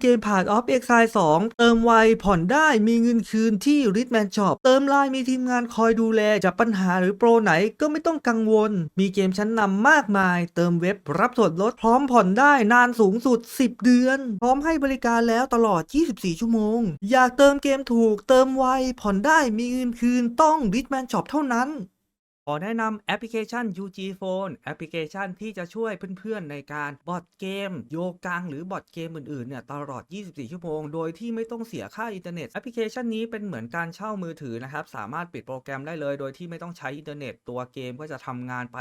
เกมผ่าน Off Exile 2เติมไวผ่อนได้มีเงินคืนที่ Ritman Shop เติมไลน์มีทีมงานคอยดูแลจากปัญหาหรือโปรไหนก็ไม่ต้องกังวล มีเกมชั้นนำมากมาย เติมเว็บรับส่วนลดพร้อมผ่อนได้นานสูงสุด 10 เดือน พร้อมให้บริการแล้วตลอด 24 ชั่วโมง อยากเติมเกมถูกเติมไวผ่อนได้มีเงินคืนต้อง Ritman Shop เท่านั้น อแนะนำแอปพลิเคชัน UG Phone แอปพลิเคชันที่จะช่วยเพื่อนๆในการบอดเกม โยกังหรือบอดเกมอื่นๆเนี่ยตลอด 24 ชั่วโมง โดยที่ไม่ต้องเสียค่าอินเทอร์เน็ตแอปพลิเคชันนี้เป็นเหมือนการเช่ามือถือนะครับ สามารถปิดโปรแกรมได้เลย โดยที่ไม่ต้องใช้อินเทอร์เน็ตตัวเกมก็จะทำงานไป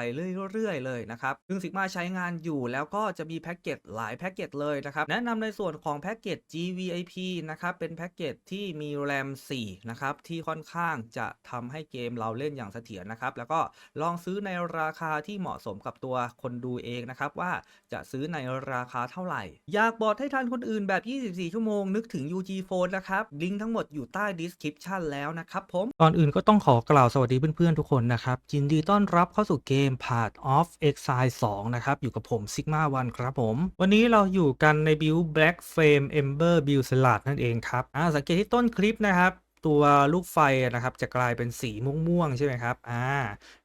เรื่อยๆเลยนะครับซึ่ง Sigma ใช้งานอยู่แล้วก็จะมีแพ็กเกจหลายแพ็กเกจเลยนะครับแนะนำในส่วนของแพ็กเกจ GVIP นะครับเป็นแพ็กเกจที่มี RAM 4นะครับที่ค่อนข้างจะทำให้เกมเราเล่นอย่างเสถียรนะครับแล้วก็ลองซื้อในราคาที่เหมาะสมกับตัวคนดูเองนะครับว่าจะซื้อในราคาเท่าไหร่ อยากบอดให้ทันคนอื่นแบบ 24 ชั่วโมงนึกถึง UG Phone นะครับ ลิงก์ทั้งหมดอยู่ใต้ description แล้วนะครับผม ก่อนอื่นก็ต้องขอกล่าวสวัสดีเพื่อนๆทุกคนนะครับยินดีต้อนรับเข้าสู่เกม Path of Exile 2 นะครับ อยู่กับผม Sigma 1ครับผม วันนี้เราอยู่กันในบิล Black Flame Ember Build Salad นั่นเองครับอ่าสังเกตที่ต้นคลิปนะครับ ตัวลูกไฟนะครับจะกลายเป็นสีม่วงๆใช่ไหมครับอ่า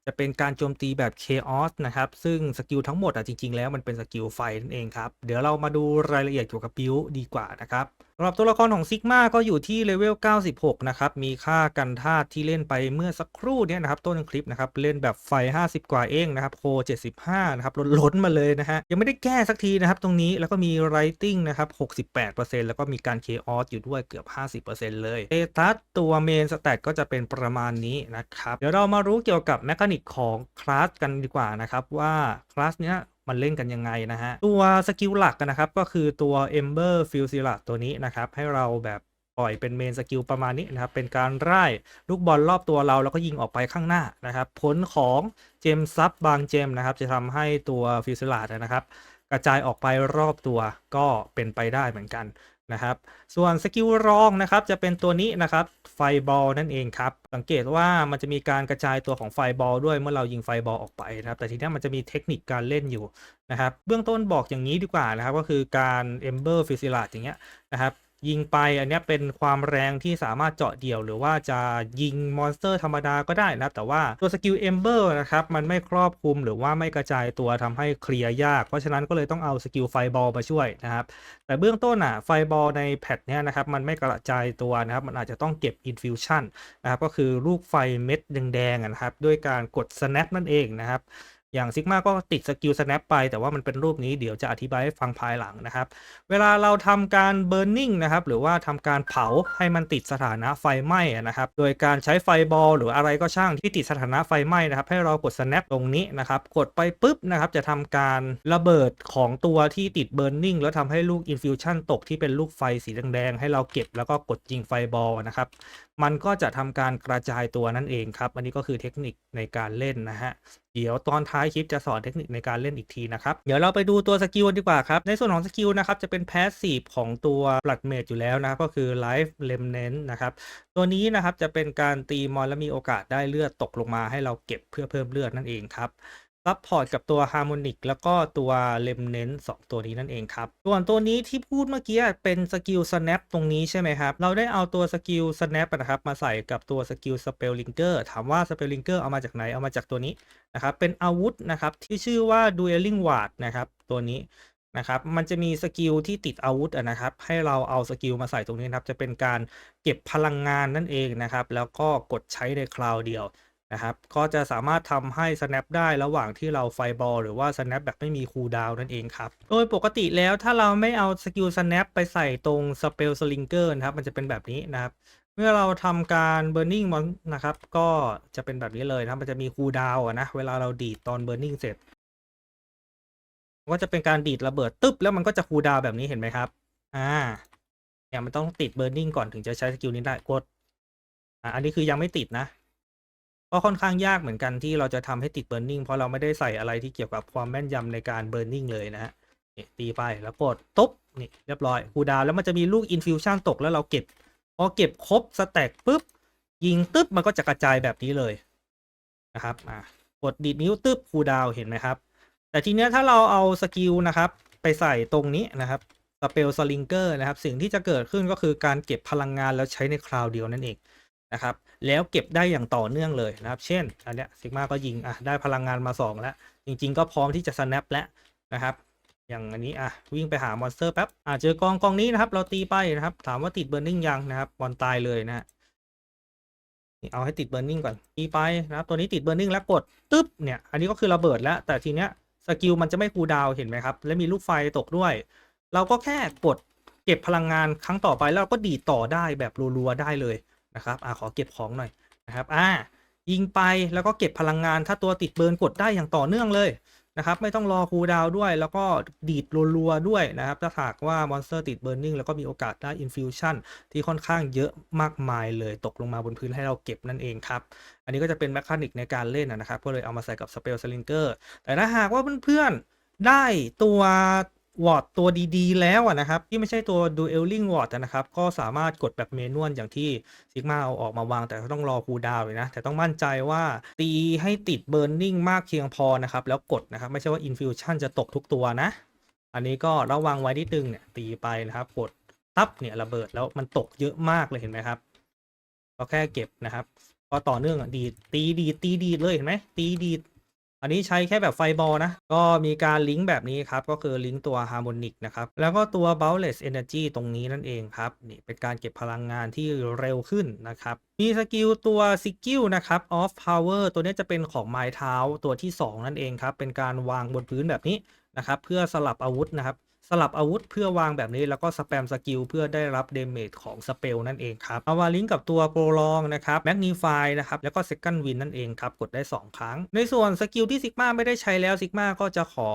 จะเป็นการโจมตีแบบ Chaos นะครับซึ่งสกิลทั้งหมดอะจริงๆแล้วมันเป็นสกิลไฟนั่นเองครับ เดี๋ยวเรามาดูรายละเอียดเกี่ยวกับบิวดีกว่านะครับสำหรับตัวละครของซิกมาก็อยู่ที่เลเวล 96 นะครับ มีค่ากันธาตุที่เล่นไปเมื่อสักครู่เนี้ยนะครับ ต้นคลิปนะครับ เล่นแบบไฟ 50 กว่าเองนะครับ โค 75 นะครับล้นๆมาเลยนะฮะ ยังไม่ได้แก้สักทีนะครับ ตรงนี้แล้วก็มี Writing นะครับ 68%แล้วก็มีการ Chaos อยู่ด้วยเกือบ 50%เลยเอตัสตัวเมนสแตทก็จะเป็นประมาณนี้นะครับ เดี๋ยวเรามารู้เกี่ยวกับแมคานิกของคลาสกันดีกว่านะครับว่าคลาสเนี้ย มันเล่นกันยังไงนะฮะ ตัวสกิลหลักนะครับ ก็คือตัว Ember f u s i l a ตัวนี้นะครับ ให้เราแบบปล่อยเป็นเมนสกิลประมาณนี้นะครับ เป็นการไล่ลูกบอลรอบตัวเราแล้วก็ยิงออกไปข้างหน้านะครับ ผลของเจมซับบางเจมนะครับ จะทำให้ตัวฟิวซิลาดนะครับ กระจายออกไปรอบตัวก็เป็นไปได้เหมือนกัน นะครับ ส่วนสกิลรองนะครับจะเป็นตัวนี้นะครับไฟบอลนั่นเองครับ สังเกตว่ามันจะมีการกระจายตัวของไฟบอลด้วยเมื่อเรายิงไฟบอลออกไปนะครับ แต่ทีนี้มันจะมีเทคนิคการเล่นอยู่นะครับ เบื้องต้นบอกอย่างนี้ดีกว่านะครับ ก็คือการ Ember f i s i l a อย่างเงี้ยนะครับ ยิงไปอันนี้เป็นความแรงที่สามารถเจาะเดี่ยว หรือว่าจะยิงมอนสเตอร์ธรรมดาก็ได้นะ แต่ว่าตัวสกิล Ember นะครับมันไม่ครอบคลุมหรือว่าไม่กระจายตัวทำให้เคลียร์ยาก เพราะฉะนั้นก็เลยต้องเอาสกิลไฟบอลมาช่วยนะครับแต่เบื้องต้นอะไฟบอลในแพทเนี้ยนะครับมันไม่กระจายตัวนะครับมันอาจจะต้องเก็บ infusion นนะครับก็คือลูกไฟเม็ดแดงๆนะครับด้วยการกด snap นั่นเองนะครับ อย่างซิกมาก็ติดสกิล snap ไป แต่ว่ามันเป็นรูปนี้เดี๋ยวจะอธิบายให้ฟังภายหลังนะครับ เวลาเราทำการ burning นะครับ หรือว่าทำการเผาให้มันติดสถานะไฟไหม้นะครับ โดยการใช้ไฟบอลหรืออะไรก็ช่างที่ติดสถานะไฟไหม้นะครับ ให้เรากด snap ตรงนี้นะครับ กดไปปุ๊บนะครับ จะทำการระเบิดของตัวที่ติด burning แล้วทำให้ลูก infusion ตกที่เป็นลูกไฟสีแดงๆให้เราเก็บแล้วก็กดยิงไฟบอลนะครับมันก็จะทำการกระจายตัวนั่นเองครับ อันนี้ก็คือเทคนิคในการเล่นนะฮะ เดี๋ยวตอนท้ายคลิปจะสอนเทคนิคในการเล่นอีกทีนะครับ เดี๋ยวเราไปดูตัวสกิลดีกว่าครับ ในส่วนของสกิลนะครับจะเป็นแพสซีฟของตัว Blood Mage อยู่แล้วนะครับก็คือ Life Remnant นะครับ ตัวนี้นะครับจะเป็นการตีมอนแล้วมีโอกาสได้เลือดตกลงมาให้เราเก็บเพื่อเพิ่มเลือดนั่นเองครับ ซัพพอร์ตกับตัว Harmonic แล้วก็ตัว Remnant สองตัวนี้นั่นเองครับ ส่วนตัวนี้ที่พูดเมื่อกี้เป็นสกิล Snap ตรงนี้ใช่ไหมครับ เราได้เอาตัวสกิล Snap นะครับ มาใส่กับตัวสกิล Spell Linker ถามว่า Spell Linker เอามาจากไหน เอามาจากตัวนี้นะครับ เป็นอาวุธนะครับ ที่ชื่อว่า Dueling Ward นะครับ ตัวนี้นะครับ มันจะมีสกิลที่ติดอาวุธนะครับ ให้เราเอาสกิลมาใส่ตรงนี้นะครับ จะเป็นการเก็บพลังงานนั่นเองนะครับ แล้วก็กดใช้ในคราวเดียว นะครับ ก็จะสามารถทำให้ snap ได้ระหว่างที่เราไฟบอลหรือว่า snap แบบไม่มีคูลดาวน์นั่นเองครับ โดยปกติแล้วถ้าเราไม่เอาสกิล snap ไปใส่ตรง spell slinger นะครับ มันจะเป็นแบบนี้นะครับ เมื่อเราทำการ burning มันนะครับ ก็จะเป็นแบบนี้เลยนะครับมันจะมีคูลดาวน์อะนะ เวลาเราดีดตอน burning เสร็จ ก็จะเป็นการดีดระเบิดตึ๊บแล้วมันก็จะคูลดาวน์แบบนี้เห็นไหมครับ อ่า เนี่ยมันต้องติด burning ก่อนถึงจะใช้สกิลนี้ได้ กด อ่า อันนี้คือยังไม่ติดนะ ก็ค่อนข้างยากเหมือนกันที่เราจะทำให้ติด burning เพราะเราไม่ได้ใส่อะไรที่เกี่ยวกับความแม่นยำในการ burning เลยนะฮะนี่ตีไปแล้วกดตุ๊บนี่เรียบร้อยคูดาวแล้วมันจะมีลูก infusion ตกแล้วเราเก็บพอเก็บครบสแต็กปุ๊บ ยิงตึ๊บมันก็จะกระจายแบบนี้เลยนะครับอ่ากดดีดนิ้วตึ๊บคูดาวเห็นไหมครับ แต่ทีเนี้ยถ้าเราเอาสกิลนะครับ ไปใส่ตรงนี้นะครับสเปลสลิงเกอร์นะครับ สิ่งที่จะเกิดขึ้นก็คือการเก็บพลังงานแล้วใช้ในคราวเดียวนั่นเองนะครับ แล้วเก็บได้อย่างต่อเนื่องเลยนะครับ เช่น อันเนี้ยซิกมาก็ยิงอะได้พลังงานมา 2 แล้ว จริง ๆ ก็พร้อมที่จะ snap แล้วนะครับ อย่างอันนี้อะวิ่งไปหามอนสเตอร์แป๊บอะเจอกองกองนี้นะครับ เราตีไปนะครับ ถามว่าติดเบ r ร์ i ิ g ยังนะครับบอลตายเลยนะนี่เอาให้ติดเบ r ร์ i ิ g ก่อนตีไปนะครับ ตัวนี้ติดเบ r ร์ i ิ g แล้วกดตึ๊บเนี่ยอันนี้ก็คือระเบิดแล้ว แต่ทีเนี้ยสกิลมันจะไม่คูดาวเห็นไหมครับ และมีลูกไฟตกด้วย เราก็แค่กดเก็บพลังงานครั้งต่อไปแล้วเราก็ดีต่อได้แบบรัวๆได้เลย นะครับอะขอเก็บของหน่อยนะครับอ่ายิงไปแล้วก็เก็บพลังงานถ้าตัวติดเบิร์นกดได้อย่างต่อเนื่องเลยนะครับไม่ต้องรอคูลดาวด้วย แล้วก็ดีดรัวๆด้วยนะครับถ้าหากว่ามอนสเตอร์ติดเบิร์นิ่งแล้วก็มีโอกาสได้อินฟิวชั่นที่ค่อนข้างเยอะมากมายเลยตกลงมาบนพื้นให้เราเก็บนั่นเองครับ อันนี้ก็จะเป็นแมคานิกในการเล่นนะนะครับ ก็เลยเอามาใส่กับสเปลสลิงเกอร์แต่ถ้าหากว่าเพื่อนๆได้ตัว วอร์ดตัวดีๆ แล้วอะนะครับ ที่ไม่ใช่ตัว Dueling Ward นะครับ ก็สามารถกดแบบเมนวลอย่างที่ซิกมาเอาออกมาวางแต่ต้องรอคูดาวเลยนะ แต่ต้องมั่นใจว่าตีให้ติด Burning มากเพียงพอนะครับ แล้วกดนะครับ ไม่ใช่ว่า Infusion จะตกทุกตัวนะ อันนี้ก็ระวังไว้นิดนึงเนี่ยตีไปนะครับ กดตับเนี่ยระเบิดแล้วมันตกเยอะมากเลยเห็นไหมครับ ก็แค่เก็บนะครับ ก็ต่อเนื่องอะดีตีดีตีดีเลยเห็นไหมตีดี อันนี้ใช้แค่แบบไฟบอลนะ ก็มีการลิงก์แบบนี้ครับ ก็คือลิงก์ตัวฮาร์โมนิกนะครับ แล้วก็ตัว Boundless Energy ตรงนี้นั่นเองครับ นี่เป็นการเก็บพลังงานที่เร็วขึ้นนะครับ มีสกิลตัวสกิลนะครับ Off Power ตัวนี้จะเป็นของไม้เท้าตัวที่ 2 นั่นเองครับ เป็นการวางบนพื้นแบบนี้นะครับ เพื่อสลับอาวุธนะครับ สลับอาวุธเพื่อวางแบบนี้แล้วก็สแปมสกิลเพื่อได้รับเดเมจของสเปลนั่นเองครับเอามาลิงก์กับตัวโปรลองนะครับแมกนีฟายนะครับแล้วก็เซคันด์วินนั่นเองครับกดได้ 2 ครั้ง ในส่วนสกิลที่ซิกมาไม่ได้ใช้แล้วซิกมาก็จะขอ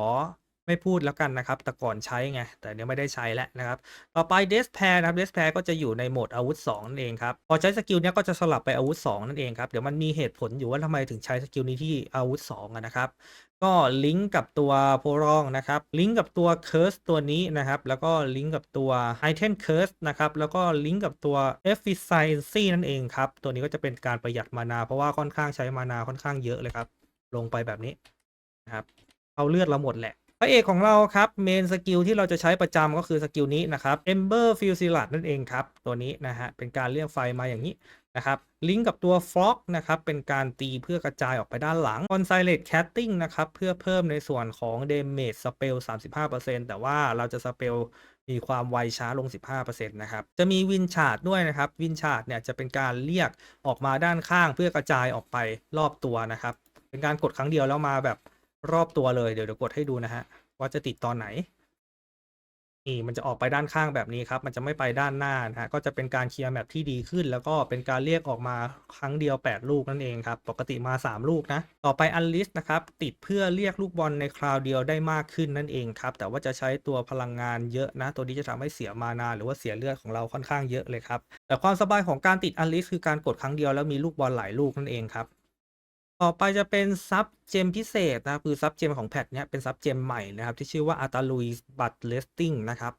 ไม่พูดแล้วกันนะครับ แต่ก่อนใช้ไง แต่เนี้ยไม่ได้ใช้แล้วนะครับ ต่อไปเดสแพร์นะครับเดสแพร์ก็จะอยู่ในโหมดอาวุธ2นั่นเองครับ พอใช้สกิลเนี้ยก็จะสลับไปอาวุธ 2 นั่นเองครับ เดี๋ยวมันมีเหตุผลอยู่ว่าทำไมถึงใช้สกิลนี้ที่อาวุธ2อะนะครับก็ลิงก์กับตัวโพรองนะครับ ลิงก์กับตัว Curse ตัวนี้นะครับ แล้วก็ลิงก์กับตัว Item Curse นะครับ แล้วก็ลิงก์กับตัว Efficiency นั่นเองครับ ตัวนี้ก็จะเป็นการประหยัดมานา เพราะว่าค่อนข้างใช้มานาค่อนข้างเยอะเลยครับ ลงไปแบบนี้นะครับ เอาเลือดเราหมดแหละ พระเอกของเราครับเมนสกิลที่เราจะใช้ประจำก็คือสกิลนี้นะครับ Ember Fusilade นั่นเองครับ ตัวนี้นะฮะเป็นการเรียกไฟมาอย่างนี้นะครับลิงก์กับตัว Frog นะครับเป็นการตีเพื่อกระจายออกไปด้านหลัง Consilate Catting นะครับเพื่อเพิ่มในส่วนของ Damage Spell 35%แต่ว่าเราจะ Spell มีความไวช้าลง 15%นะครับ จะมีวินชาร์ดด้วยนะครับ วินชาร์ดเนี่ยจะเป็นการเรียกออกมาด้านข้างเพื่อกระจายออกไปรอบตัวนะครับ เป็นการกดครั้งเดียวแล้วมาแบบ รอบตัวเลยเดี๋ยวเดี๋ยวกดให้ดูนะฮะ ว่าจะติดตอนไหน นี่มันจะออกไปด้านข้างแบบนี้ครับ มันจะไม่ไปด้านหน้านะฮะก็จะเป็นการเคลียร์แมปที่ดีขึ้น แล้วก็เป็นการเรียกออกมาครั้งเดียว 8 ลูกนั่นเองครับ ปกติมา 3 ลูกนะ ต่อไปอันลิสนะครับ ติดเพื่อเรียกลูกบอลในคราวเดียวได้มากขึ้นนั่นเองครับ แต่ว่าจะใช้ตัวพลังงานเยอะนะ ตัวนี้จะทำให้เสียมานาหรือว่าเสียเลือดของเราค่อนข้างเยอะเลยครับแต่ความสบายของการติดอันลิสคือการกดครั้งเดียวแล้วมีลูกบอลหลายลูกนั่นเองครับ ต่อไปจะเป็นซับเจมพิเศษนะครับคือซับเจมของแพทเนี้ยเป็นซับเจมใหม่นะครับ ที่ชื่อว่าอัตาลุยบัตเลสติ้งนะครับ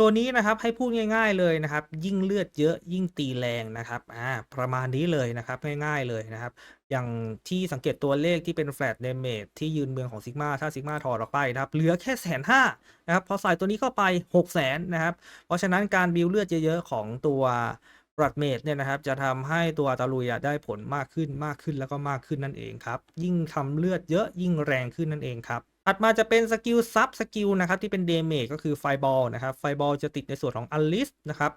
ตัวนี้นะครับให้พูดง่าย ๆเลยนะครับ ยิ่งเลือดเยอะยิ่งตีแรงนะครับอ่าประมาณนี้เลยนะครับง่ายๆเลยนะครับ อย่างที่สังเกตตัวเลขที่เป็นแฟลตเดเมจที่ยืนเมืองของซิกมาถ้าซิกมาถอดออกไปนะครับ เหลือแค่แสนห้านะครับพอใส่ตัวนี้เข้าไป6 0 0 0 0นะครับ เพราะฉะนั้นการบิวเลือดเยอะๆของตัว รัดเมดเนี่ยนะครับจะทำให้ตัวตาลุยได้ผลมากขึ้นมากขึ้นแล้วก็มากขึ้นนั่นเองครับ ยิ่งทำเลือดเยอะยิ่งแรงขึ้นนั่นเองครับถัดมาจะเป็นสกิลซับสกิลนะครับที่เป็นเดเมจก็คือไฟบอลนะครับไฟบอลจะติดในส่วนของอลิสนะครับ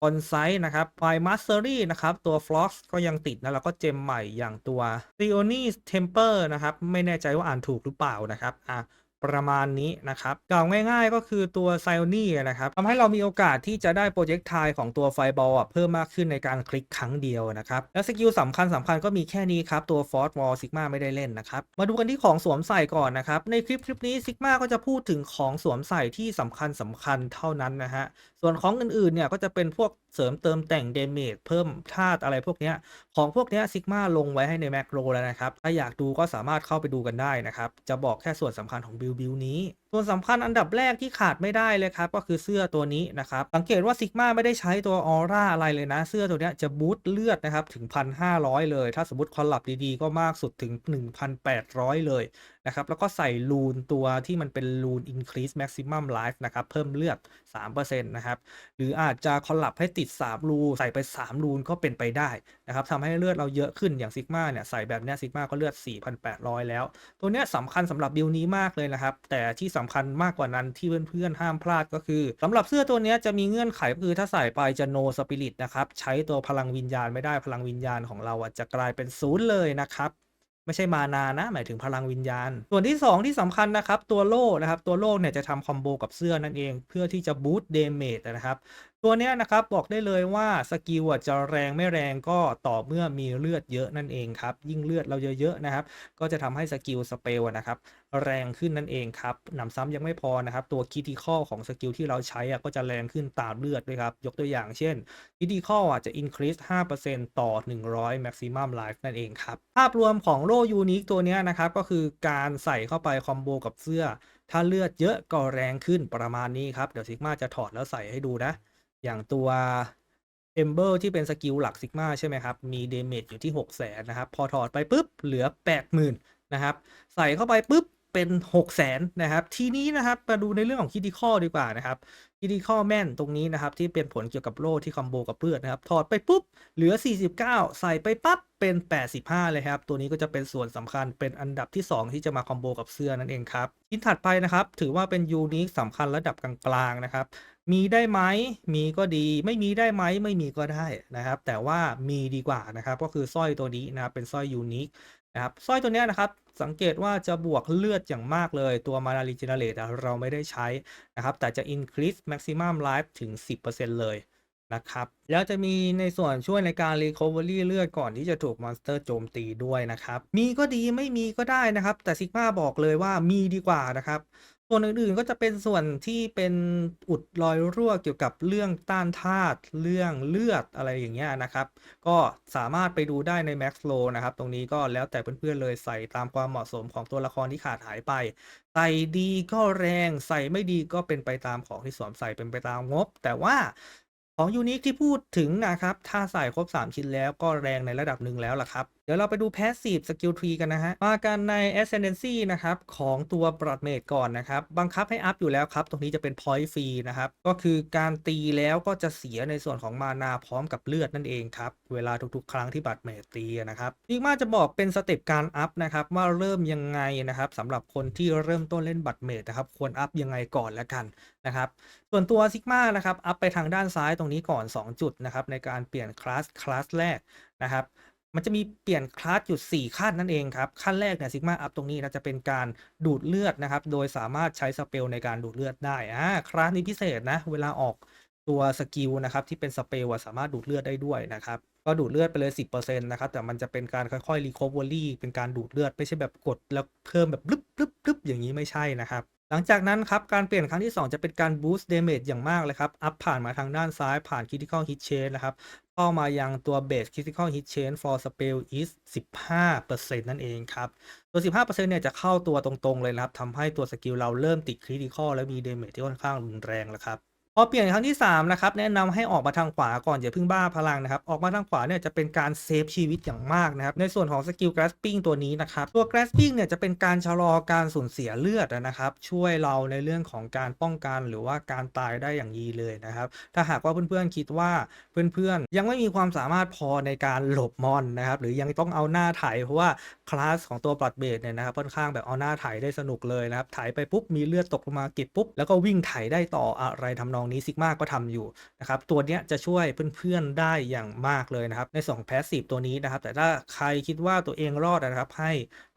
คอนไซนะครับไฟมาสเตอรี่นะครับตัวฟล็อกก็ยังติดนะแล้วก็เจมใหม่อย่างตัว t h e o n i s Temper นะครับไม่แน่ใจว่าอ่านถูกหรือเปล่านะครับอะ ประมาณนี้นะครับกล่าวง่ายๆก็คือตัวไซโอนี่นะครับทำให้เรามีโอกาสที่จะได้โปรเจกต์ไทของตัวไฟบอลเพิ่มมากขึ้นในการคลิกครั้งเดียวนะครับ และสกิลสำคัญสำคัญก็มีแค่นี้ครับ ตัวฟอร์ดวอลซิกมาไม่ได้เล่นนะครับ มาดูกันที่ของสวมใส่ก่อนนะครับ ในคลิปคลิปนี้ซิกมาก็จะพูดถึงของสวมใส่ที่สำคัญสำคัญเท่านั้นนะฮะ ส่วนของอื่นๆเนี่ยก็จะเป็นพวกเสริมเติมแต่งเดเมจเพิ่มธาตุอะไรพวกเนี้ยของพวกเนี้ยซิกมาลงไว้ให้ในแมกโรแล้วนะครับ ถ้าอยากดูก็สามารถเข้าไปดูกันได้นะครับ จะบอกแค่ส่วนสำคัญของบิลบิลนี้ ส่วนสำคัญอันดับแรกที่ขาดไม่ได้เลยครับ ก็คือเสื้อตัวนี้นะครับ สังเกตว่าซิกมาไม่ได้ใช้ตัวออร่าอะไรเลยนะ เสื้อตัวนี้จะบูตเลือดนะครับถึง 1,500 เลย ถ้าสมมติคอลลับดีๆ ก็มากสุดถึง 1,800 เลยนะครับแล้วก็ใส่ลูนตัวที่มันเป็นลูน increase maximum life นะครับเพิ่มเลือด 3%นะครับหรืออาจจะคอลลับให้ติด 3 รูใส่ไป 3 รูนก็เป็นไปได้นะครับทำให้เลือดเราเยอะขึ้นอย่างซิกมาเนี่ยใส่แบบเนี้ยซิกมาก็เลือด 4,800 แล้ว ตัวเนี้ยสำคัญสำหรับบิลนี้มากเลยนะครับแต่ที่สำคัญมากกว่านั้นที่เพื่อนๆห้ามพลาดก็คือสำหรับเสื้อตัวนี้จะมีเงื่อนไขก็คือถ้าใส่ไปจะโนสปิริตนะครับ ใช้ตัวพลังวิญญาณไม่ได้พลังวิญญาณของเราจะกลายเป็นศูนย์เลยนะครับไม่ใช่มานานะ หมายถึงพลังวิญญาณ ส่วนที่ 2 ที่สำคัญนะครับ ตัวโล่นะครับ ตัวโล่เนี่ยจะทำคอมโบกับเสื้อนั่นเอง เพื่อที่จะบูตเดเมจนะครับ ตัวเนี้ยนะครับบอกได้เลยว่าสกิลจะแรงไม่แรงก็ต่อเมื่อมีเลือดเยอะนั่นเองครับ ยิ่งเลือดเราเยอะๆนะครับ ก็จะทำให้สกิลสเปลนะครับแรงขึ้นนั่นเองครับหนำซ้ำยังไม่พอนะครับ ตัวคิติคอของสกิลที่เราใช้อะก็จะแรงขึ้นตามเลือดด้วยครับ ยกตัวอย่างเช่นคิติคออะจะ increase 5%ต่อ 100 maximum life นั่นเองครับ ภาพรวมของโลยูนิคตัวเนี้ยนะครับ ก็คือการใส่เข้าไปคอมโบกับเสื้อ ถ้าเลือดเยอะก็แรงขึ้นประมาณนี้ครับ เดี๋ยวซิกมาจะถอดแล้วใส่ให้ดูนะ อย่างตัวเอมเบอร์ที่เป็นสกิลหลักซิกมาใช่ไหมครับ มีเดเมจอยู่ที่ 6 0 0 0 0นะครับ พอถอดไปปุ๊บ เหลือ 80,000 นะครับ ใส่เข้าไปปุ๊บ เป็น6 0 0 0 0นะครับ ทีนี้นะครับมาดูในเรื่องของคิติคอดีกว่านะครับคิติคอแม่นตรงนี้นะครับ ที่เป็นผลเกี่ยวกับโล่ที่คอมโบกับเลือดนะครับ ถอดไปปุ๊บ เหลือ 49 ใส่ไปปั๊บเป็น 85 เลยครับ ตัวนี้ก็จะเป็นส่วนสำคัญเป็นอันดับที่ 2 ที่จะมาคอมโบกับเสื้อนั่นเองครับชิ้นถัดไปนะครับ ถือว่าเป็นยูนิคสำคัญระดับกลางๆนะครับมีได้ไหม มีก็ดี ไม่มีได้ไหม ไม่มีก็ได้นะครับ แต่ว่ามีดีกว่านะครับ ก็คือสร้อยตัวนี้นะ เป็นสร้อยยูนิค นะครับสร้อยตัวนี้นะครับสังเกตว่าจะบวกเลือดอย่างมากเลย ตัวมานาลีเจเนเรตเราไม่ได้ใช้นะครับ แต่จะ increase maximum life ถึง 10%เลยนะครับแล้วจะมีในส่วนช่วยในการ recovery เลือดก่อนที่จะถูกมอนสเตอร์โจมตีด้วยนะครับ มีก็ดีไม่มีก็ได้นะครับ แต่ซิกมาบอกเลยว่ามีดีกว่านะครับ ส่วนอื่นๆก็จะเป็นส่วนที่เป็นอุดรอยรั่วเกี่ยวกับเรื่องต้านธาตุเรื่องเลือดอะไรอย่างเงี้ยนะครับ ก็สามารถไปดูได้ใน Max Flow นะครับ ตรงนี้ก็แล้วแต่เพื่อนๆเลยใส่ตามความเหมาะสมของตัวละครที่ขาดหายไป ใส่ดีก็แรงใส่ไม่ดีก็เป็นไปตามของที่สวมใส่เป็นไปตามงบ แต่ว่าของยูนิคที่พูดถึงนะครับ ถ้าใส่ครบ 3 ชิ้นแล้วก็แรงในระดับหนึ่งแล้วล่ะครับเดี๋ยวเราไปดู Passive Skill Tree กันนะฮะ มากันใน Ascendancy นะครับ ของตัว b r o a d m a d e ก่อนนะครับ บังคับให้อัพอยู่แล้วครับ ตรงนี้จะเป็น Point Free นะครับ ก็คือการตีแล้วก็จะเสียในส่วนของมานาพร้อมกับเลือดนั่นเองครับ เวลาทุกๆ ครั้งที่บัตรเมดตีนะครับอีกมาจะบอกเป็นสเต็ปการอัพนะครับ ว่าเริ่มยังไงนะครับสำหรับคนที่เริ่มต้นเล่นบัตรเมดนะครับ ควรอัพยังไงก่อนแล้วกันนะครับ ส่วนตัวซิกมานะครับ อัพไปทางด้านซ้ายตรงนี้ก่อน 2 จุดนะครับ ในการเปลี่ยนคลาสคลาสแรกนะครับ มันจะมีเปลี่ยนคลาสอยู่ 4 ขั้นนั่นเองครับ ขั้นแรกเนี่ยซิกมาอัพตรงนี้นะจะเป็นการดูดเลือดนะครับ โดยสามารถใช้สเปลในการดูดเลือดได้อ่าคลาสนี้พิเศษนะ เวลาออกตัวสกิลนะครับที่เป็นสเปลสามารถดูดเลือดได้ด้วยนะครับ ก็ดูดเลือดไปเลย 10%นะครับ แต่มันจะเป็นการค่อยๆ recovery เป็นการดูดเลือด ไม่ใช่แบบกดแล้วเพิ่มแบบรึบรึบรึบอย่างนี้ไม่ใช่นะครับหลังจากนั้นครับ การเปลี่ยนครั้งที่ 2 จะเป็นการ boost damage อย่างมากเลยครับ อัพผ่านมาทางด้านซ้ายผ่าน critical hit chain นะครับ เข้ามายังตัว base critical hit chain for spell is 15%นั่นเองครับ ตัว 15%เนี่ยจะเข้าตัวตรงๆเลยนะครับทำให้ตัวสกิลเราเริ่มติด critical และมี damage ที่ค่อนข้างรุนแรงแล้วครับ พอเปลี่ยนครั้งที่3นะครับแนะนำให้ออกมาทางขวาก่อนอย่าเพิ่งบ้าพลังนะครับออกมาทางขวาเนี่ยจะเป็นการเซฟชีวิตอย่างมากนะครับในส่วนของสกิล grasping ตัวนี้นะครับตัว grasping เนี่ยจะเป็นการชะลอการสูญเสียเลือดนะครับช่วยเราในเรื่องของการป้องกันหรือว่าการตายได้อย่างดีเลยนะครับถ้าหากว่าเพื่อนๆคิดว่าเพื่อนๆ ยังไม่มีความสามารถพอในการหลบมอนนะครับหรือยังต้องเอาหน้าไถเพราะว่าคลาสของตัวปลัดเบสเนี่ยนะครับค่อนข้างแบบเอาหน้าไถได้สนุกเลยนะครับไถไปปุ๊บมีเลือดตกลงมาเก็บปุ๊บแล้วก็วิ่งไถได้ต่ออะไรทำนองนี้ซิกมาก็ทำอยู่นะครับตัวเนี้ยจะช่วยเพื่อนๆได้อย่างมากเลยนะครับในส่วนของแพสซีฟตัวนี้นะครับ แต่ถ้าใครคิดว่าตัวเองรอดนะครับให้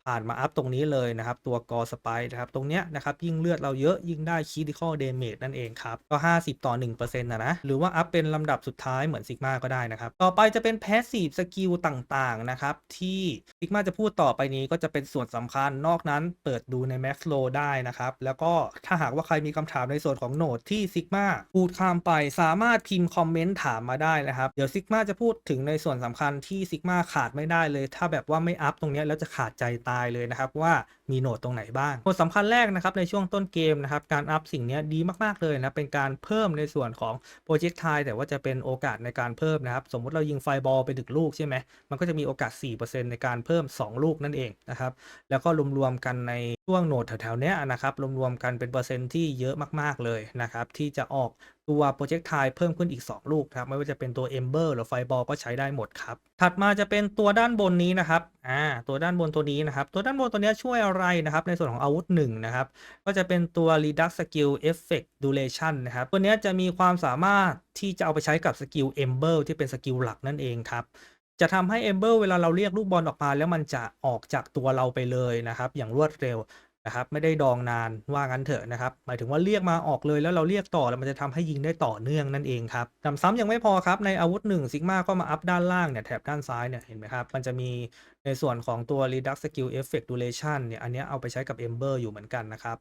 ผ่านมาอัพตรงนี้เลยนะครับ ตัวกอสไปนะครับ ตรงเนี้ยนะครับ ยิ่งเลือดเราเยอะยิ่งได้คีดิคอลเดเมจนั่นเองครับ ก็ 50 ต่อ 1%นะนะ หรือว่าอัพเป็นลำดับสุดท้ายเหมือนซิกมาก็ได้นะครับ ต่อไปจะเป็นแพสซีฟสกิลต่างๆ นะครับ ที่ซิกมาจะพูดต่อไปนี้ก็จะเป็นส่วนสำคัญนอกนั้นเปิดดูใน Max l o ได้นะครับ แล้วก็ถ้าหากว่าใครมีคำถามในส่วนของโหนดที่ซิกมาพูดข้ามไปสามารถพิมพ์คอมเมนต์ถามมาได้นะครับ เดี๋ยวซิกมาจะพูดถึงในส่วนสำคัญที่ซิกมาขาดไม่ได้เลย ถ้าแบบว่าไม่อัพตรงนี้แล้วจะขาดใจตายเลยนะครับว่า มีโหนดตรงไหนบ้างโหนดสำคัญแรกนะครับในช่วงต้นเกมนะครับการอัพสิ่งนี้ดีมากๆเลยนะเป็นการเพิ่มในส่วนของโปรเจกต์ไทแต่ว่าจะเป็นโอกาสในการเพิ่มนะครับ สมมุติเรายิงไฟบอลไปถึงลูกใช่ไหมมันก็จะมีโอกาส 4%ในการเพิ่ม 2 ลูกนั่นเองนะครับแล้วก็รวมๆกันในช่วงโหนดแถวๆเนี้ยนะครับรวมๆกันเป็นเปอร์เซ็นต์ที่เยอะมากๆเลยนะครับที่จะออกตัวโปรเจกต์ไทเพิ่มขึ้นอีก 2 ลูกครับไม่ว่าจะเป็นตัว Ember หรือไฟบอลก็ใช้ได้หมดครับถัดมาจะเป็นตัวด้านบนนี้นะครับอ่าตัวด้านบนตัวนี้นะครับตัวด้านบนตัวนี้ช่วยอะไรนะครับ ในส่วนของอาวุธ1นะครับ ก็จะเป็นตัว Redux Skill Effect Duration นะครับ ตัวนี้จะมีความสามารถที่จะเอาไปใช้กับสกิล Ember ที่เป็นสกิลหลักนั่นเองครับ จะทำให้ Ember เวลาเราเรียกลูกบอลออกมาแล้วมันจะออกจากตัวเราไปเลยนะครับ อย่างรวดเร็ว นะครับไม่ได้ดองนานว่างั้นเถอะนะครับหมายถึงว่าเรียกมาออกเลยแล้วเราเรียกต่อแล้วมันจะทำให้ยิงได้ต่อเนื่องนั่นเองครับนำซ้ำยังไม่พอครับในอาวุธ1ซิกมาก็มาอัพด้านล่างเนี่ยแถบด้านซ้ายเนี่ยเห็นไหมครับมันจะมีในส่วนของตัว Redux Skill Effect Duration เนี่ยอันนี้เอาไปใช้กับ Ember อยู่เหมือนกันนะครับ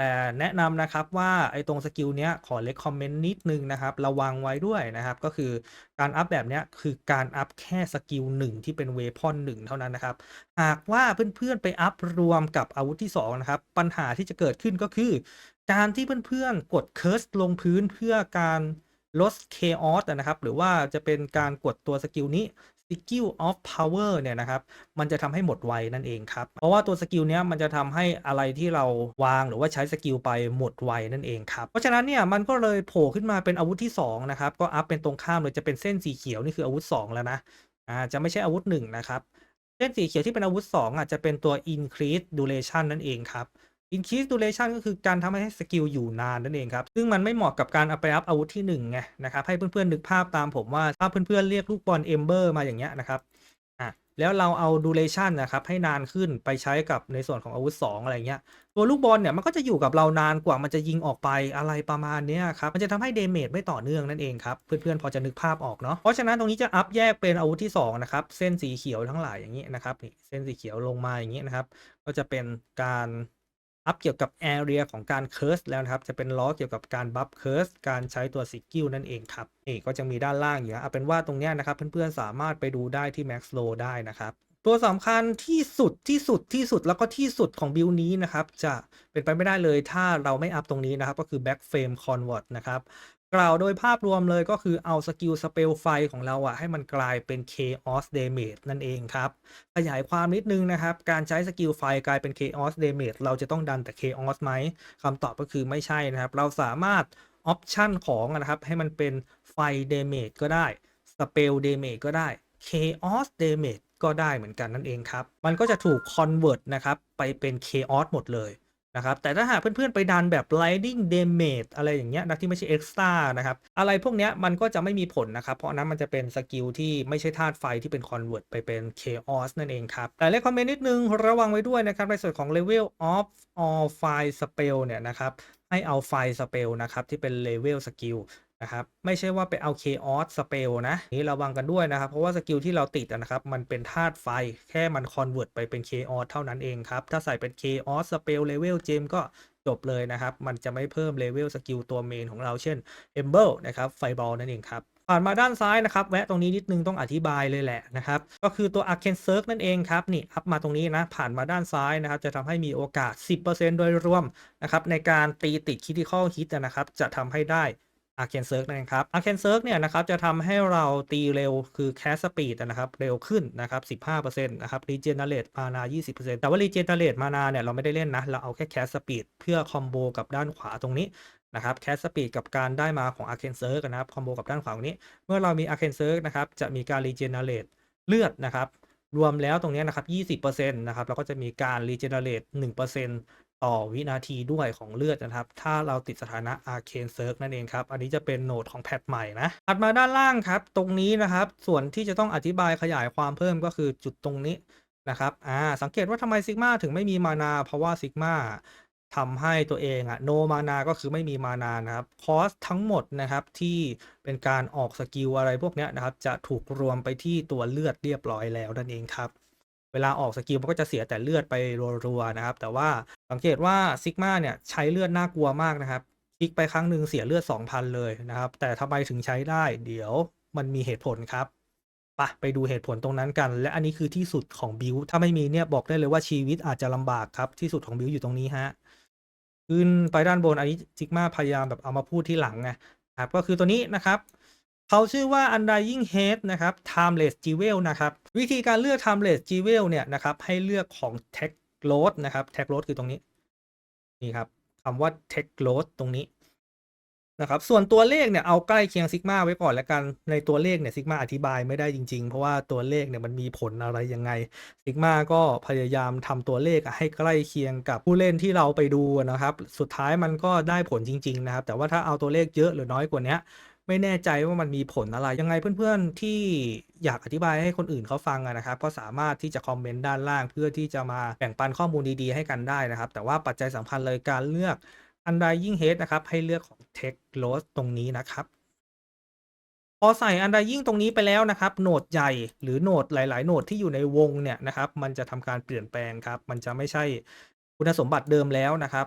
แต่แนะนำนะครับว่าไอ้ตรงสกิลเนี้ยขอเล c คอมเมนต์นิดนึงนะครับ ระวังไว้ด้วยนะครับ ก็คือการอัพแบบเนี้ยคือการอัพแค่สกิลหนึ่งที่เป็นเวพอนหนึ่งเท่านั้นนะครับ หากว่าเพื่อนๆไปอัพรวมกับอาวุธที่2นะครับ ปัญหาที่จะเกิดขึ้นก็คือ การที่เพื่อนๆกดเคิร์สลงพื้นเพื่อการลด Chaos อะนะครับ หรือว่าจะเป็นการกดตัวสกิลนี้ Skill of Power เนี่ยนะครับมันจะทำให้หมดไวนั่นเองครับ เพราะว่าตัวสกิลเนี้ยมันจะทำให้อะไรที่เราวางหรือว่าใช้สกิลไปหมดไวนั่นเองครับ เพราะฉะนั้นเนี่ยมันก็เลยโผล่ขึ้นมาเป็นอาวุธที่2นะครับก็อัพเป็นตรงข้ามเลยจะเป็นเส้นสีเขียวนี่คืออาวุธ 2 แล้วนะอ่าจะไม่ใช่อาวุธ1นะครับเส้นสีเขียวที่เป็นอาวุธ2อะจะเป็นตัว increase duration นั่นเองครับ increase duration ก็คือการทำให้สกิลอยู่นานนั่นเองครับ ซึ่งมันไม่เหมาะกับการเอาไปอัพอาวุธที่1ไงนะครับ ให้เพื่อนๆนึกภาพตามผมว่า ถ้าเพื่อนๆเรียกลูกบอล Ember มาอย่างเงี้ยนะครับอะแล้วเราเอา duration นะครับให้นานขึ้นไปใช้กับในส่วนของอาวุธ 2 อะไรเงี้ย ตัวลูกบอลเนี่ยมันก็จะอยู่กับเรานานกว่ามันจะยิงออกไปอะไรประมาณเนี้ยครับ มันจะทำให้เดเมจไม่ต่อเนื่องนั่นเองครับ เพื่อนๆพอจะนึกภาพออกเนาะ เพราะฉะนั้นตรงนี้จะอัพแยกเป็นอาวุธที่2นะครับเส้นสีเขียวทั้งหลายอย่างนี้นะครับเส้นสีเขียวลงมาอย่างนี้นะครับ ก็จะเป็นการ อัพเกี่ยวกับ Area ของการเคิร์สแล้วนะครับ จะเป็นล้อเกี่ยวกับการบัฟเคิร์สการใช้ตัวสกิลนั่นเองครับนี่ก็จะมีด้านล่างอยู่นะเอาเป็นว่าตรงนี้นะครับ เพื่อนๆสามารถไปดูได้ที่ Max Low ได้นะครับตัวสำคัญที่สุดที่สุดที่สุดแล้วก็ที่สุดของบิลนี้นะครับ จะเป็นไปไม่ได้เลยถ้าเราไม่อัพตรงนี้นะครับ ก็คือ Back Frame Convert นะครับ กล่าวโดยภาพรวมเลยก็คือเอาสกิลสเปลไฟของเราอะให้มันกลายเป็น Chaos Damage นั่นเองครับ ขยายความนิดนึงนะครับ การใช้สกิลไฟกลายเป็น Chaos Damage เราจะต้องดันแต่ Chaos ไหมคำตอบก็คือไม่ใช่นะครับ เราสามารถออปชันของนะครับให้มันเป็นไฟ Damage ก็ได้ Spell Damage ก็ได้ Chaos Damage ก็ได้เหมือนกันนั่นเองครับ มันก็จะถูก Convert นะครับไปเป็น Chaos หมดเลย นะครับ แต่ถ้าหากเพื่อนๆ ไปดันแบบ Lightning Damage อะไรอย่างเงี้ยนะที่ไม่ใช่ Extra นะครับ อะไรพวกเนี้ยมันก็จะไม่มีผลนะครับ เพราะนั้นมันจะเป็นสกิลที่ไม่ใช่ธาตุไฟที่เป็น Convert ไปเป็น Chaos นั่นเองครับ แต่เลคคอมเมนต์นิดนึง ระวังไว้ด้วยนะครับ ในส่วนของ Level of all fire spell เนี่ยนะครับ ให้เอาไฟสเปลนะครับ ที่เป็นเลเวลสกิล นะครับไม่ใช่ว่าไปเอา Chaos Spell นะนี่ระวังกันด้วยนะครับ เพราะว่าสกิลที่เราติดนะครับมันเป็นธาตุไฟแค่มัน Convert ไปเป็น Chaos เท่านั้นเองครับ ถ้าใส่เป็น Chaos Spell Level Gem ก็จบเลยนะครับ มันจะไม่เพิ่ม Level สกิลตัวเมนของเราเช่น Ember นะครับ Fireball นั่นเองครับผ่านมาด้านซ้ายนะครับ แวะตรงนี้นิดนึงต้องอธิบายเลยแหละนะครับ ก็คือตัว Arcane Circle นั่นเองครับนี่อัพมาตรงนี้นะ ผ่านมาด้านซ้ายนะครับ จะทำให้มีโอกาส 10%โดยรวมนะครับในการตีติด Critical Hit นะครับ จะทำให้ได้ อาร์เคนเซิร์กนั่นเองครับอาร์เคนเซิร์กเนี่ยนะครับจะทำให้เราตีเร็วคือแคสสปีดนะครับเร็วขึ้นนะครับ15%นะครับรีเจนเนเรตมานา 20%แต่ว่ารีเจนเนเรตมานาเนี่ยเราไม่ได้เล่นนะ เราเอาแค่แคสสปีดเพื่อคอมโบกับด้านขวาตรงนี้นะครับแคสสปีดกับการได้มาของอาร์เคนเซิร์กนะครับคอมโบกับด้านขวาตรงนี้ เมื่อเรามีอาร์เคนเซิร์กนะครับจะมีการรีเจนเนเรตเลือดนะครับรวมแล้วตรงนี้นะครับ 20%นะครับแล้วก็จะมีการรีเจนเนเรต1% ต่อวินาทีด้วยของเลือดนะครับ ถ้าเราติดสถานะ Arcane Circ นั่นเองครับ อันนี้จะเป็นโหนดของแพทใหม่นะถัดมาด้านล่างครับ ตรงนี้นะครับ ส่วนที่จะต้องอธิบายขยายความเพิ่มก็คือจุดตรงนี้นะครับอ่าสังเกตว่าทำไมซิกมาถึงไม่มีมานา เพราะว่าซิกมาทำให้ตัวเองอะโนมานาก็คือไม่มีมานานะครับ คอสทั้งหมดนะครับที่เป็นการออกสกิลอะไรพวกนี้นะครับ จะถูกรวมไปที่ตัวเลือดเรียบร้อยแล้วนั่นเองครับ เวลาออกสกิลมันก็จะเสียแต่เลือดไปรัวๆนะครับ แต่ว่าสังเกตว่าซิกมาเนี่ยใช้เลือดน่ากลัวมากนะครับคลิกไปครั้งหนึ่งเสียเลือด 2,000 เลยนะครับ แต่ทำไมถึงใช้ได้ เดี๋ยวมันมีเหตุผลครับปะไปดูเหตุผลตรงนั้นกัน และอันนี้คือที่สุดของบิวถ้าไม่มีเนี่ยบอกได้เลยว่าชีวิตอาจจะลำบากครับ ที่สุดของบิวอยู่ตรงนี้ฮะขึ้นไปด้านบนอันนี้ซิกมาพยายามแบบเอามาพูดที่หลังไงครับก็คือตัวนี้นะครับ เขาชื่อว่า Undying Head นะครับ Timeless Jewel นะครับ วิธีการเลือก Timeless Jewel เนี่ยนะครับ ให้เลือกของ Tech Load นะครับ Tech Load คือตรงนี้ นี่ครับคำว่า Tech Load ตรงนี้นะครับส่วนตัวเลขเนี่ยเอาใกล้เคียงซิกมาไว้ก่อนแล้วกันในตัวเลขเนี่ยซิกมาอธิบายไม่ได้จริง ๆ เพราะว่าตัวเลขเนี่ยมันมีผลอะไรยังไงซิกมาก็พยายามทำตัวเลขให้ใกล้เคียงกับผู้เล่นที่เราไปดูนะครับ สุดท้ายมันก็ได้ผลจริง ๆ นะครับ แต่ว่าถ้าเอาตัวเลขเยอะหรือน้อยกว่านี้ ไม่แน่ใจว่ามันมีผลอะไร ยังไงเพื่อนๆที่อยากอธิบายให้คนอื่นเขาฟังนะครับ ก็สามารถที่จะคอมเมนต์ด้านล่าง เพื่อที่จะมาแบ่งปันข้อมูลดีๆให้กันได้นะครับ แต่ว่าปัจจัยสำคัญเลยการเลือก Undying Head นะครับให้เลือกของ Tech l o s ตรงนี้นะครับ พอใส่ Undying ตรงนี้ไปแล้วนะครับโหนดใหญ่หรือโหนดหลาย ๆ โหนดที่อยู่ในวงเนี่ยนะครับ มันจะทำการเปลี่ยนแปลงครับ มันจะไม่ใช่คุณสมบัติเดิมแล้วนะครับ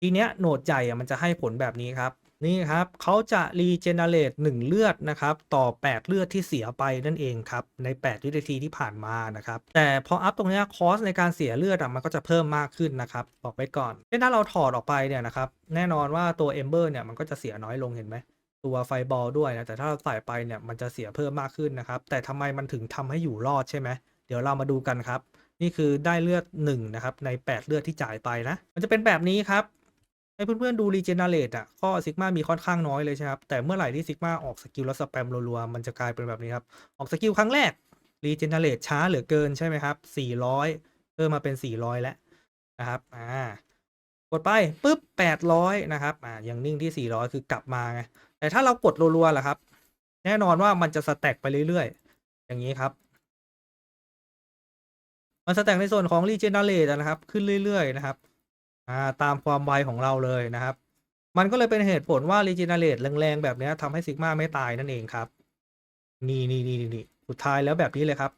ทีเนี้ยโหนดใหญ่อะมันจะให้ผลแบบนี้ครับ นี่ครับเขาจะรีเจเนเรต1เลือดนะครับต่อ 8 เลือดที่เสียไปนั่นเองครับใน 8 วินาทีที่ผ่านมานะครับแต่พออัพตรงนี้คอสในการเสียเลือดอะมันก็จะเพิ่มมากขึ้นนะครับบอกไว้ก่อนถ้าเราถอดออกไปเนี่ยนะครับแน่นอนว่าตัวเอมเบอร์เนี่ยมันก็จะเสียน้อยลงเห็นไหมตัวไฟบอลด้วยนะแต่ถ้าเราใส่ไปเนี่ยมันจะเสียเพิ่มมากขึ้นนะครับแต่ทำไมมันถึงทำให้อยู่รอดใช่ไหมเดี๋ยวเรามาดูกันครับนี่คือได้เลือด1นะครับใน 8 เลือดที่จ่ายไปนะ มันจะเป็นแบบนี้ครับ ให้เพื่อนๆดูรีเจนเนเรตอะก็ซิกมามีค่อนข้างน้อยเลยใช่ครับ แต่เมื่อไหร่ที่ซิกมาออกสกิลแล้วสแปมรัวๆมันจะกลายเป็นแบบนี้ครับ ออกสกิลครั้งแรกรีเจนเนเรตช้าเหลือเกินใช่ไหมครับ400 เพิ่มมาเป็น 400 แล้วนะครับอ่ากดไปปุ๊บ 800 นะครับอ่ายังนิ่งที่ 400 คือกลับมาไงแต่ถ้าเรากดรัวๆล่ะครับ แน่นอนว่ามันจะสแต็กไปเรื่อยๆ อย่างนี้ครับมันสแต็กในส่วนของ Regenerate อะนะครับ ขึ้นเรื่อยๆนะครับ อ่าตามความไวของเราเลยนะครับ มันก็เลยเป็นเหตุผลว่า Regenerate แรงๆแบบนี้ทำให้ซิกมาไม่ตายนั่นเองครับ นี่นี่นี่นี่สุดท้ายแล้วแบบนี้เลยครับ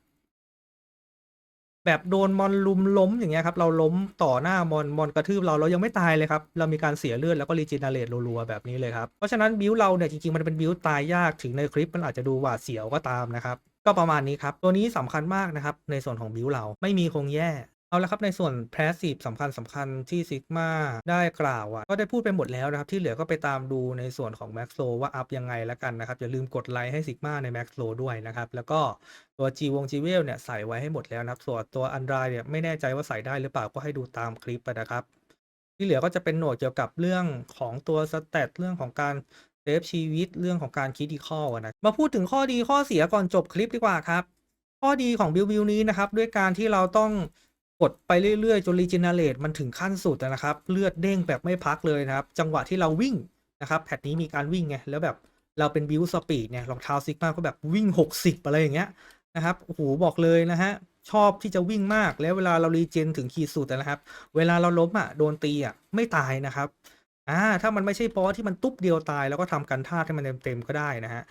แบบโดนมอนลุมล้มอย่างเงี้ยครับ เราล้มต่อหน้ามอนมอนกระทืบเราเรายังไม่ตายเลยครับ เรามีการเสียเลือดแล้วก็รีเจนเนเรตรัวๆแบบนี้เลยครับ เพราะฉะนั้นบิวเราเนี่ยจริงๆมันเป็นบิวตายยากถึงในคลิปมันอาจจะดูหวาดเสียวก็ตามนะครับก็ประมาณนี้ครับ ตัวนี้สำคัญมากนะครับ ในส่วนของบิวเราไม่มีคงแย่ เอาละครับในส่วนแพสซีฟสำคัญสำคัญที่ซิกมาได้กล่าวอะก็ได้พูดไปหมดแล้วนะครับ ที่เหลือก็ไปตามดูในส่วนของแม็กโ o ว่าอัพยังไงแล้วกันนะครับ อย่าลืมกดไลค์ให้ซิกมาในแม็กโ o ด้วยนะครับ แล้วก็ตัว G วง G เวลเนี่ยใส่ไว้ให้หมดแล้วนะครับ ส่วนตัวอันดรายเนี่ยไม่แน่ใจว่าใส่ได้หรือเปล่าก็ให้ดูตามคลิปไปนะครับ ที่เหลือก็จะเป็นโหนดเกี่ยวกับเรื่องของตัวสเตตเรื่องของการเซฟชีวิตเรื่องของการคิดดีข้อนะมาพูดถึงข้อดีข้อเสียก่อนจบคลิปดีกว่าครับ ข้อดีของบิลบิลนี้นะครับด้วยการที่เราต้อง กดไปเรื่อยๆจนรีเจเนเรตมันถึงขั้นสุดนะครับ เลือดเด้งแบบไม่พักเลยนะครับ จังหวะที่เราวิ่งนะครับแพทนี้มีการวิ่งไงแล้วแบบเราเป็นบิลสปีดเนี่ยรองเท้าซิกมาก็แบบวิ่ง 60 อะไรอย่างเงี้ยนะครับโอ้โหบอกเลยนะฮะชอบที่จะวิ่งมากแล้วเวลาเรารีเจนถึงขีดสุดนะครับ เวลาเราล้มอะโดนตีอะไม่ตายนะครับอ่าถ้ามันไม่ใช่บอสที่มันตุ๊บเดียวตาย แล้วก็ทำกันท่าให้มันเต็มๆก็ได้นะฮะ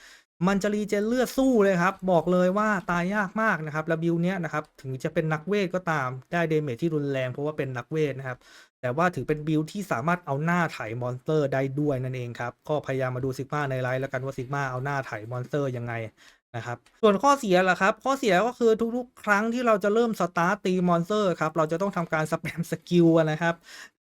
มันจะรีเจนเลือดสู้เลยครับ บอกเลยว่าตายยากมากนะครับแล้วบิวเนี้ยนะครับถึงจะเป็นนักเวทก็ตามได้เดเมจที่รุนแรงเพราะว่าเป็นนักเวทนะครับ แต่ว่าถือเป็นบิลที่สามารถเอาหน้าไถมอนสเตอร์ได้ด้วยนั่นเองครับ ก็พยายามมาดูซิกมาในไลฟ์แล้วกันว่าซิกมาเอาหน้าไถมอนสเตอร์ยังไงนะครับส่วนข้อเสียล่ะครับ ข้อเสียก็คือทุกๆ ครั้งที่เราจะเริ่มสตาร์ตตีมอนสเตอร์ครับ เราจะต้องทำการสแปมสกิลนะครับ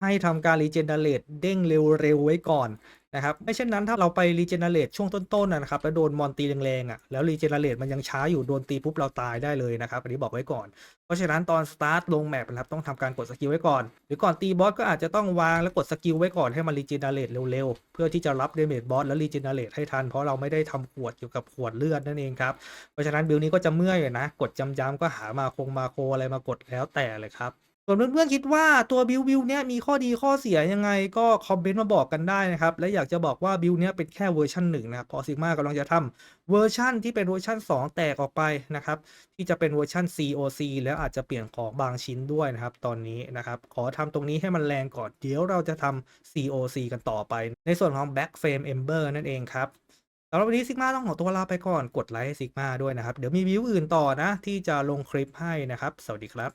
ให้ทำการรีเจนเนเรตเด้งเร็วๆไว้ก่อน นะครับไม่เช่นนั้นถ้าเราไปรีเจเนเรตช่วงต้นๆนะนะครับแล้วโดนมอนตีแรงๆอะแล้วรีเจเนเรตมันยังช้าอยู่โดนตีปุ๊บเราตายได้เลยนะครับอันนี้บอกไว้ก่อน เพราะฉะนั้นตอนสตาร์ทลงแมปนะครับต้องทำการกดสกิลไว้ก่อน หรือก่อนตีบอสก็อาจจะต้องวางแล้วกดสกิลไว้ก่อนให้มันรีเจเนเรตเร็วๆ เพื่อที่จะรับเดเมจบอสแล้วรีเจเนเรตให้ทันเพราะเราไม่ได้ทำขวดเกี่ยวกับขวดเลือดนั่นเองครับเพราะฉะนั้นบิลนี้ก็จะเมื่อยอยู่นะกดจำๆก็หามาคงมาโคอะไรมากดแล้วแต่เลยครับ ส่วนเพื่อนๆคิดว่าตัวบิลบิลเนี้ยมีข้อดีข้อเสียยังไงก็คอมเมนต์มาบอกกันได้นะครับ และอยากจะบอกว่าบิลเนี้ยเป็นแค่เวอร์ชันหนึ่งนะครับพอซิกมากำลังจะทำเวอร์ชันที่เป็นเวอร์ชัน2 แตกออกไปนะครับ ที่จะเป็นเวอร์ชัน COC แล้วอาจจะเปลี่ยนของบางชิ้นด้วยนะครับ ตอนนี้นะครับ ขอทำตรงนี้ให้มันแรงก่อน เดี๋ยวเราจะทำ COC กันต่อไป ในส่วนของ Back Frame Ember นั่นเองครับสำหรับวันนี้ซิกมาต้องขอตัวลาไปก่อนกดไลค์ให้ซิกมาด้วยนะครับเดี๋ยวมีวิวอื่นต่อนะ ที่จะลงคลิปให้นะครับ สวัสดีครับ